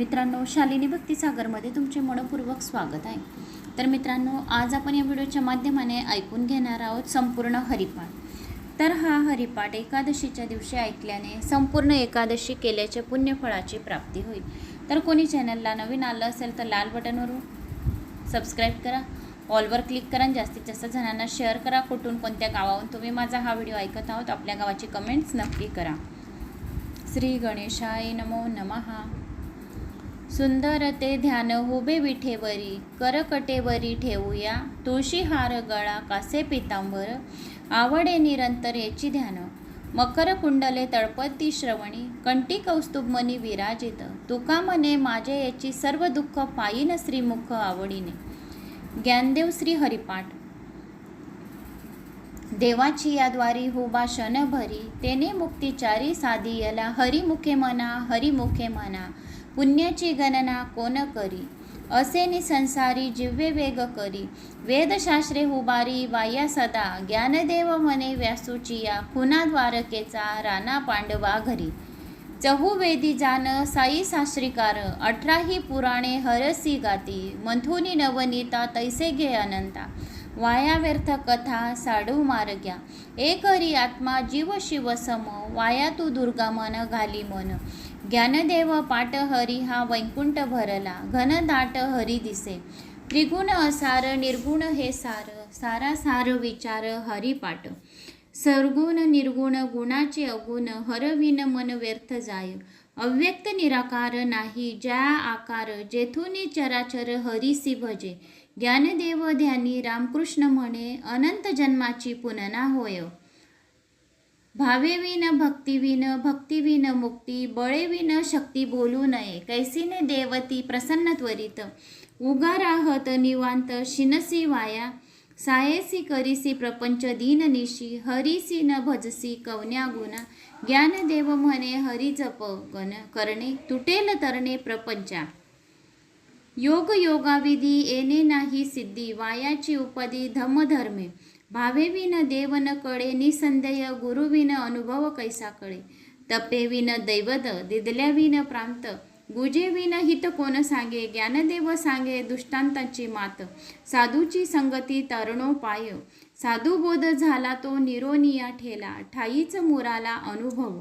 मित्रांनो शालिनी भक्तिसागरमध्ये तुमचे मनपूर्वक स्वागत आहे. तर मित्रांनो आज आपण या व्हिडिओच्या माध्यमाने ऐकून घेणार आहोत संपूर्ण हरिपाठ. तर हा हरिपाठ एकादशीच्या दिवशी ऐकल्याने संपूर्ण एकादशी केल्याच्या पुण्यफळाची प्राप्ती होईल. तर कोणी चॅनलला नवीन आलं असेल तर लाल बटनवर सबस्क्राईब करा ऑलवर क्लिक करा आणि जास्तीत जास्त जणांना शेअर करा. कुठून कोणत्या गावाहून तुम्ही माझा हा व्हिडिओ ऐकत आहोत आपल्या गावाची कमेंट्स नक्की करा. श्री गणेशाय नमो नमहा सुंदर ते ध्यान हुबे विठेवरी करकटेवरी ठेवूया. तुळशी हार गळा कासे पितांबर आवडे निरंतर याची ध्यान. मकर कुंडले तळपती श्रवणी कंटी कौस्तुभ मनी विराजित. तुका मने माझे याची सर्व दुःख पायीन श्रीमुख आवडीने. ज्ञानदेव श्री हरिपाठ. देवाची याद्वारी हो हुबा शन भरी तेने मुक्तिचारी साधियला हरिमुखे मना हरिमुखे मना. पुण्याची गणना कोण करी? असे नि संसारी जिव्हे वेग करी. वेदशास्त्रे हुबारी वाया सदा. ज्ञानदेव मने व्यासूचिया खुना द्वारकेचा राणा पांडवा घरी. चहुवेदी जान साई शास्त्रीकार अठराही पुराणे हरसी गाती. मंथुनी नवनीता तैसे घे अनंता. वाया व्यर्थ कथा साडू मार्ग्या. एक हरी आत्मा जीव शिव सम. वाया तू दुर्गा मन घाली मन. ज्ञानदेव पाठ हरी हा वैकुंठ भरला. घनदाट हरी दिसे. त्रिगुण असार निर्गुण हे सार. सारा सार विचार हरिपाठ सरगुण निर्गुण गुणाचे अगुण हरविन मन व्यर्थ जाय. अव्यक्त निराकार नाही ज्या आकार जेथून चराचर हरिसी भजे ज्ञानदेव ध्यानी रामकृष्ण म्हणे अनंत जन्माची पुनना होय. भावेविन भक्तिविन भक्तिविन मुक्ती बळेविन शक्ती बोलू नये. कैसीने देवती प्रसन्न त्वरित. उगा राहत निवांत शिनसी वाया. सायसी करीसी प्रपंच दीननिशी हरिसी न भजसी कवन्या गुणा. ज्ञानदेव म्हणे हरी जप गण करणे. तुटेल तरणे प्रपंचा. योग योगाविधी येणे नाही सिद्धी. वायाची उपदी धमधर्मे भावेविन देवन कळे निसंदेय गुरुविन अनुभव कैसा कळे तपेविन दैवत दिदल्याविन प्रांत. गुजेविन हित कोण सांगे ज्ञानदेव सांगे दुष्टांतांची मात. साधूची संगती तरणो पाय. साधू बोध झाला तो निरोनिया ठेला ठाईच मुराला अनुभव.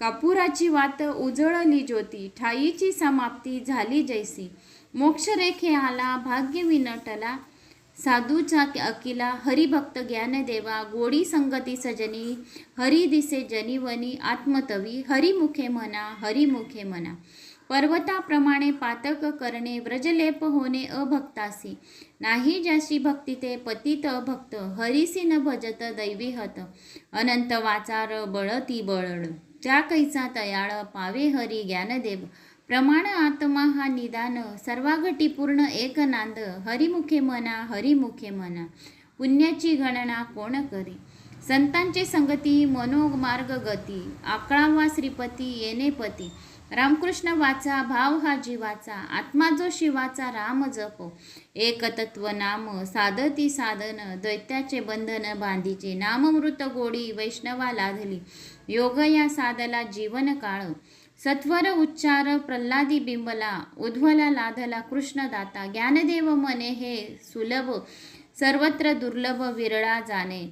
कापुराची वात उजळली ज्योती ठाईची समाप्ती झाली जैसी. मोक्षरेखे आला भाग्य विनटला साधूचा अकिला हरिभक्त ज्ञानदेवा गोडी संगती सजनी हरी दिसे जनिवनी आत्मतवी हरिमुखे म्हणा हरिमुखे म्हणा पर्वताप्रमाणे पातक करणे व्रजलेप होणे अभक्तासी. नाही ज्याशी भक्ती ते पतित अभक्त हरिसी न भजत दैवी हत. अनंत वाचार बळती बळड त्या कैचा तयाळ पावे हरी ज्ञानदेव प्रमाण आत्मा हा निदान सर्वाघटीपूर्ण एक नांद. हरिमुखे मना हरिमुखे मना. पुण्याची गणना कोण करी? संतांचे संगती मनोमार्ग गती. आकळावा श्रीपती येणे पती. रामकृष्ण वाचा भाव हा जीवाचा. आत्मा जो शिवाचा राम जप. एक तत्व नाम साधती साधन. दैत्याचे बंधन बांधीचे. नाममृत गोडी वैष्णवा लाधली. योग या साधला जीवन काळ. सत्वर उच्चार प्रल्हादी बिंबला उध्वला लाधला कृष्णदाता ज्ञानदेव मने हे सुलभ सर्वत्र दुर्लभ विरळा जाणे.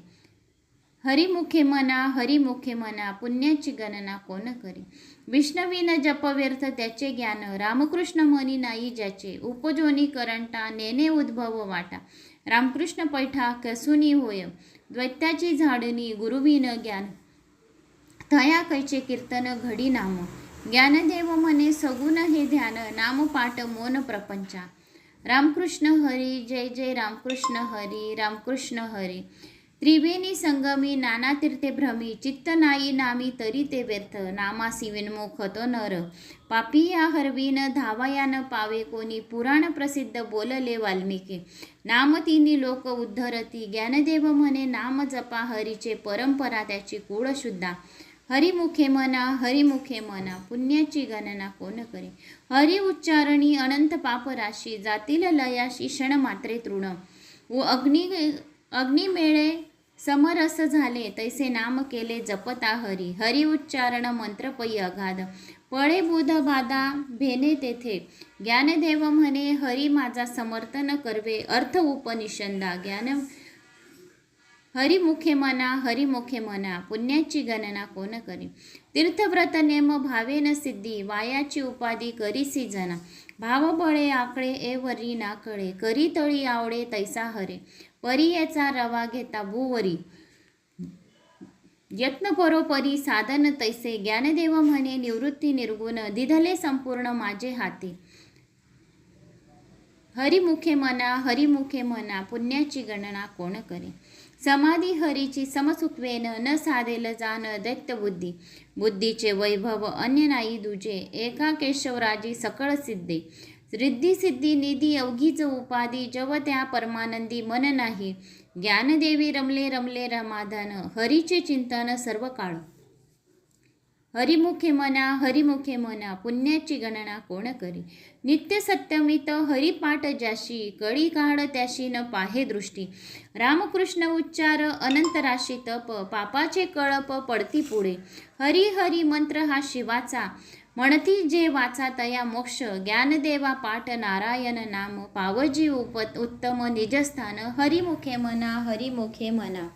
हरिमुखे मना हरिमुखे मना पुण्याची गणना कोण करी? विष्णवीन जप व्यर्थ त्याचे ज्ञान रामकृष्ण मनी नाही ज्याचे. उपजोनी करंटा नेने उद्भव वाटा. रामकृष्ण पैठा कसुनी होय? द्वैत्याची झाडणी गुरुविन ज्ञान. थया कैचे कीर्तन घडी नाम. ज्ञानदेव म्हणे सगुण हे ध्यान नामपाठ मोन प्रपंचा. रामकृष्ण हरी जय जय रामकृष्ण हरी रामकृष्ण हरी. त्रिवेणी संगमी नाना तीर्थे भ्रमी चित्त नाई नामी तरी ते व्यर्थ. नामासी विनमुख तो नर. पापिया हरवीन धावयान पावे कोणी पुराण प्रसिद्ध बोलले वाल्मिकी. नामतिनी लोक उद्धरती. ज्ञानदेव म्हणे नाम जपा हरीचे परंपरा त्याची कूळ शुद्धा. हरिमुखे मना हरिमुखे मना पुण्याची गणना कोण करे? हरि उच्चारणी अनंत पापराशी जातील लयाशी क्षण मात्रे तृण. व अग्नि अग्निमेळे समरस झाले तैसे नाम केले जपता हरी. हरि उच्चारण मंत्र पै अगाध. पळे बुध बाधा भेने तेथे. ज्ञानदेव म्हणे हरी माझा समर्थन करवे. अर्थ उपनिषंदा. ज्ञान हरिमुखे मना हरिमुखे मना पुण्याची गणना कोण करी? तीर्थव्रत नेम भावेन सिद्धी वायाची उपाधी करीसी जना. भावबळे आकडे ए वरी नाकळे करी तळी आवडे तैसा हरे. परियेचा रवा घेता भूवरी यत्न परोपरी साधन तैसे. ज्ञानदेव म्हणे निवृत्ती निर्गुण दिधले संपूर्ण माझे हाती. हरिमुखे मना हरिमुखे मना पुण्याची गणना कोण करे? समाधी हरीची समसुत्वेन न साधेल जाण दैत्य बुद्धी. बुद्धीचे वैभव अन्य नाही दुजे. एका केशवराजी सकळ सिद्धे. रिद्धी सिद्धी निधी अवघीच उपाधी. जव त्या परमानंदी मन नाही. ज्ञानदेवी रमले रमले रमाधान. हरीचे चिंतन सर्व काळ हरिमुखे मना हरिमुखे मना पुण्याची गणना कोण करी? नित्य सत्यमित हरिपाठ ज्याशी कळी काढ त्याशी न पाहे दृष्टी. रामकृष्ण उच्चार अनंत राशी तप पापाचे कळप पडती पुढे. हरी हरी मंत्र हा शिवाचा. म्हणती जे वाचा तया मोक्ष. ज्ञानदेवा पाठ नारायण नाम पावजी उप उत्तम निजस्थान. हरिमुखे मना हरिमुखे मना.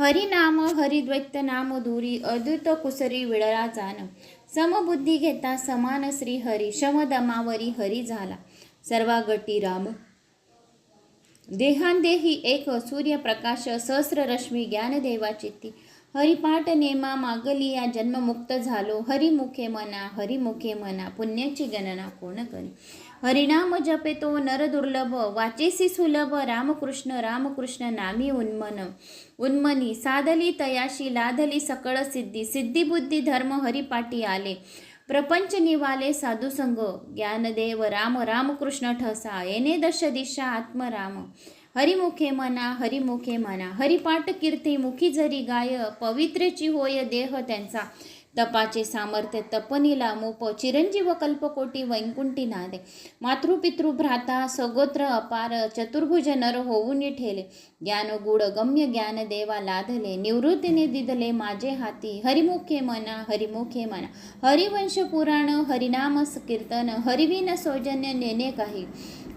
हरिनाम हरिद्वैत नाम धुरी अद्भुत कुसरी विळरा जाण. समबुद्धी घेता समान श्री हरी शमदमावरी हरी झाला. सर्वा गटी राम. देहांदेही एक सूर्यप्रकाश सहस्र रश्मी ज्ञानदेवा हरिपाठ नेमा मागली या जन्ममुक्त झालो. हरिमुखे मना हरिमुखे मना पुण्याची गणना कोण करी? हरिनाम जपे तो नर दुर्लभ वाचेसी सुलभ रामकृष्ण रामकृष्ण नामी उन्मन. उन्मनी साधली तयाशी लाधली सकळ सिद्धी सिद्धिबुद्धी धर्म हरिपाठी आले. प्रपंच निवाले साधुसंग ज्ञानदेव राम रामकृष्ण ठसा येणे दश दिशा आत्मराम. हरिमुखे मना हरिमुखे मना. हरिपाठ कीर्ती मुखी जरी गाय पवित्रची होय देह त्यांचा. तपाचे सामर्थ्य तपनीला मोप चिरंजीव कल्पकोटी वैकुंठी नादे. मातृपितृ भ्राता सगोत्र अपार चतुर्भुज नर होऊन ठेले. ज्ञान गुड गम्य ज्ञान देवा लाधले निवृत्तीने दिदले माझे हाती. हरिमुखे मना हरिमुखे मना. हरिवंश पुराण हरिनाम कीर्तन हरिविन सौजन्य नेने काही.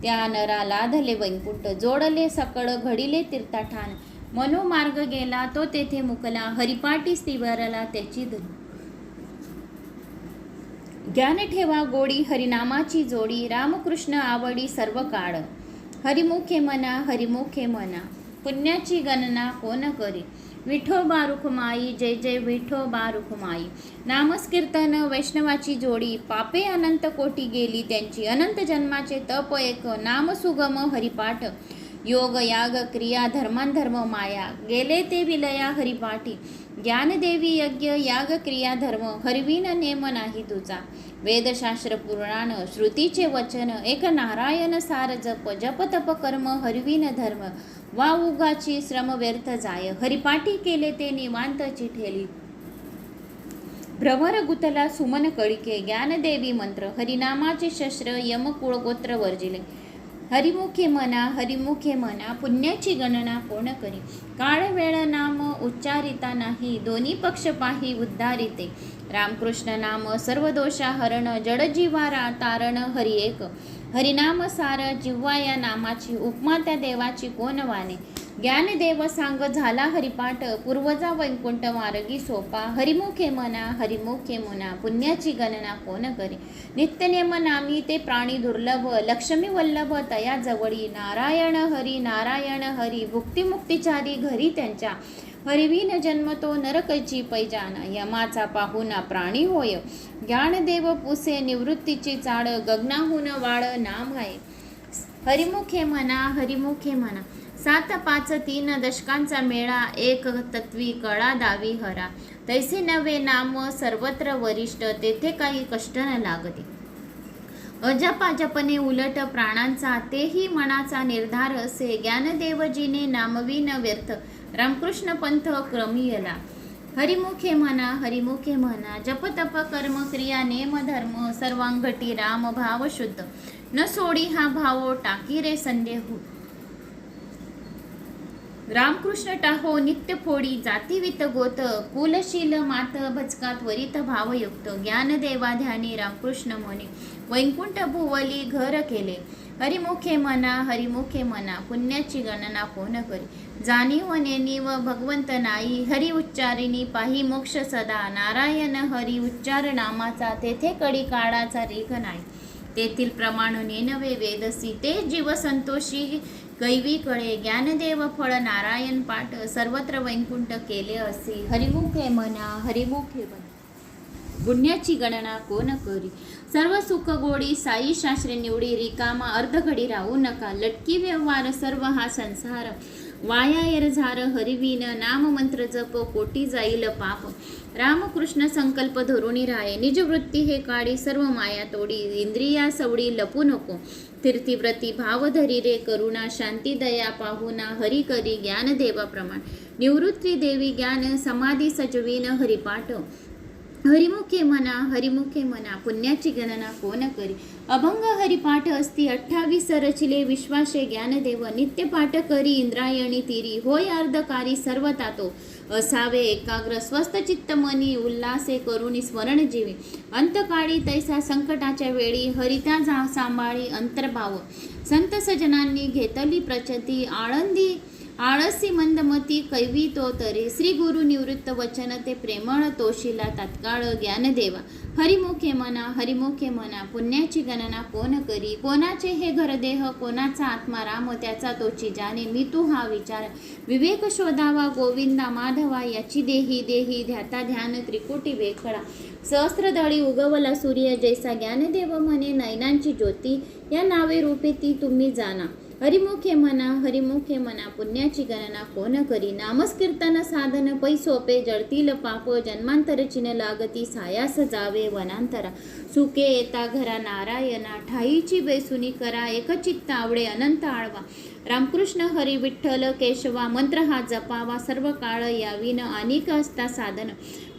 त्या नरा लाधले वैकुंठ जोडले सकळ घडिले तीर्थाठाण. मनोमार्ग गेला तो तेथे मुकला. हरिपाटी स्थिवरला त्याची धन. ज्ञान ठेवा गोडी हरिनामाची जोडी रामकृष्ण आवडी सर्व काळ. हरिमुखे मना हरिमुखे मना पुण्याची गणना कोण करी? विठोबा रुखमाई जय जय विठोबा रुखमाई नामस्कीर्तन वैष्णवाची जोडी पापे अनंत कोटी गेली त्यांची अनंत जन्माचे तप एक नाम सुगम हरिपाठ. योग याग क्रिया धर्मांधर्म माया गेले ते विलया हरिपाठी. ज्ञानदेवी यज्ञ याग क्रिया धर्म हरवीन नेम नाही तुझा. वेदशास्त्र पुराण श्रुतीचे वचन एक नारायण सार जप जप तप कर्म हरवीन धर्म. वा उगाची श्रम व्यर्थ जाय हरिपाठी केले ते निवांतची ठेली भ्रमर गुतला सुमन कळिके ज्ञानदेवी मंत्र हरिनामाचे शस्त्र यमकुळ गोत्र वर्जिले. हरिमुखे मना हरिमुखे मना पुण्याची गणना कोण करी? काळ वेळ नाम उच्चारिता नाही दोन्ही पक्ष पाही उद्धारिते. रामकृष्ण नाम सर्व दोषा हरण जडजीवारा तारण हरि एक. हरिनाम सार जिव्हा या नामाची उपमा त्या देवाची कोण वाने? ज्ञानदेव सांग झाला हरिपाठ पूर्वजा वैकुंठ मार्गी सोपा. हरिमुखे मना हरिमुखे मना पुण्याची गणना कोण करे? नित्यनेम नामी ते प्राणी दुर्लभ लक्ष्मी वल्लभ तया जवळी. नारायण हरी नारायण हरी भुक्तिमुक्तिचारी घरी त्यांच्या. हरिवीन जन्म तो नरकची पैजाना यमाचा पाहुना प्राणी होय. ज्ञानदेव पुसे निवृत्तीची चाड गगनाहून वाळ नाम आहे. हरिमुखे म्हणा हरिमुखे म्हणा सात पाच तीन दशकांचा मेळा एक तत्वी कळा दावी हरा. तैसे नवे नाम सर्वत्र वरिष्ठ तेथे काही कष्ट न लागते. अजपाजपने उलट प्राणांचा तेही मनाचा निर्धार असे ज्ञानदेवजीने नामविन व्यर्थ. रामकृष्ण पंथ क्रमियला. हरिमुखे म्हणा हरिमुखे म्हणा जप तप कर्म क्रिया नेम धर्म सर्वांगटी राम भाव शुद्ध. न सोडी हा भाव टाकी रे संदेह. रामकृष्ण टाहो नित्य फोडी जातीवित गोत कुलशील मात भचका त्वरित भावयुक्त ज्ञानदेवा ध्यानी रामकृष्ण म्हणे वैकुंठ भुवली घर केले. हरिमुखे मना हरिमुखे मना पुण्याची गणना कोण करी? जाणीव व भगवंत नाई हरि उच्चारिणी पाही मोक्ष सदा नारायण हरी उच्चार नामाचा तेथे कडी काळाचा रेख नाही. तेथील प्रमाण नेनवे वेदसी ते जीव संतोषी कैवीकडे ज्ञानदेव फळ नारायण पाठ सर्वत्र वैकुंठ केले असे. हरिमुखे म्हणा हरिमुखे म्हणा पुण्याची गणना कोण करी? सर्व सुख गोडी साई शास्त्री निवडी रिकामा अर्धघडी राहू नका. लटकी व्यवहार सर्व हा संसार. वाया एरझार हरिवीन नाममंत्र जप कोटी जाईल पाप. रामकृष्ण संकल्प धरुणी राये निजवृत्ती हे काढी सर्व माया तोडी इंद्रिया सवडी लपू नको. तीर्थीव्रती भावधरी रे करुणा शांती दया पाहुना हरी करी ज्ञान देवा प्रमाण. निवृत्ती देवी ज्ञान समाधी सजवीन हरिपाठ. हरिमुखे म्हणा हरिमुखे म्हणा पुण्याची गणना कोण करी? अभंग हरिपाठ असती अठ्ठावीस रचिले विश्वासे ज्ञानदेव नित्य पाठ करी इंद्रायणी तिरी होय अर्धकारी सर्व तातो असावे एकाग्र स्वस्त चित्त मनी उल्हासे करुणी स्मरण जीवी. अंतकाळी तैसा संकटाच्या वेळी हरिता जा सांभाळी अंतर्भाव. संत सजनांनी घेतली प्रचती आळंदी आळसी मंदमती कैवी तो तरी. श्री गुरु निवृत्त वचन ते प्रेमळ तोशिला तात्काळ ज्ञानदेवा हरिमुखे मना हरिमुखे मना पुण्याची गणना कोण करी? कोणाचे हे घरदेह कोणाचा आत्मा राम त्याचा तोची जाणे मी तू हा विचार. विवेक शोधावा गोविंदा माधवा याची देही देही ध्याता ध्यान त्रिकुटी वेखळा सहस्त्रदळी उगवला सूर्य जैसा ज्ञानदेव म्हणे नैनांची ज्योती या नावे रूपे ती तुम्ही जाणा हरिमुखे म्हणा हरिमुखे म्हणा पुण्याची गणना कोण करी? नामस्कीर्तन साधन पै सोपे जळतील पाप जन्मांतर चिन लागती सायास जावे वनांतरा. सुके येता घरा नारायणा ठाईची बेसुनी करा एकचित्त आवडे अनंत आळवा. रामकृष्ण हरी विठ्ठल केशवा मंत्र हा जपावा सर्व काळ यावीन अनेक असता साधन.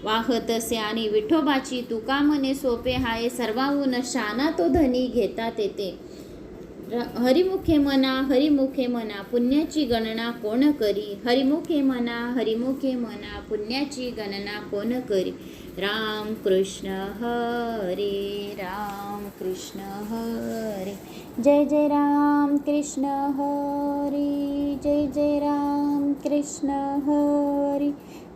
वाहतसे आणि विठोबाची तुका मने सोपे हाय सर्वाहून शाना तो धनी घेता तेते र- हरिमुखे म्हणा हरिमुखे म्हणा पुण्याची गणना कोण करी हरिमुखे म्हणा हरिमुखे म्हणा पुण्याची गणना कोण करी राम कृष्ण हरे राम कृष्ण हरे जय जय राम कृष्ण हरी जय जय राम कृष्ण हरी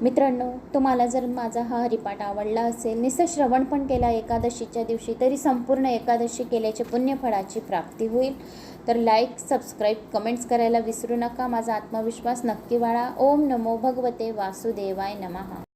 मित्रांनो तुम्हाला जर माझा हा हरिपाठ आवडला असेल निस श्रवण पण केला एकादशीच्या दिवशी तरी संपूर्ण एकादशी केल्याचे पुण्यफळाची प्राप्ती होईल. तर लाईक सबस्क्राईब कमेंट्स करायला विसरू नका. माझा आत्मविश्वास नक्की वाढा. ओम नमो भगवते वासुदेवाय नमः.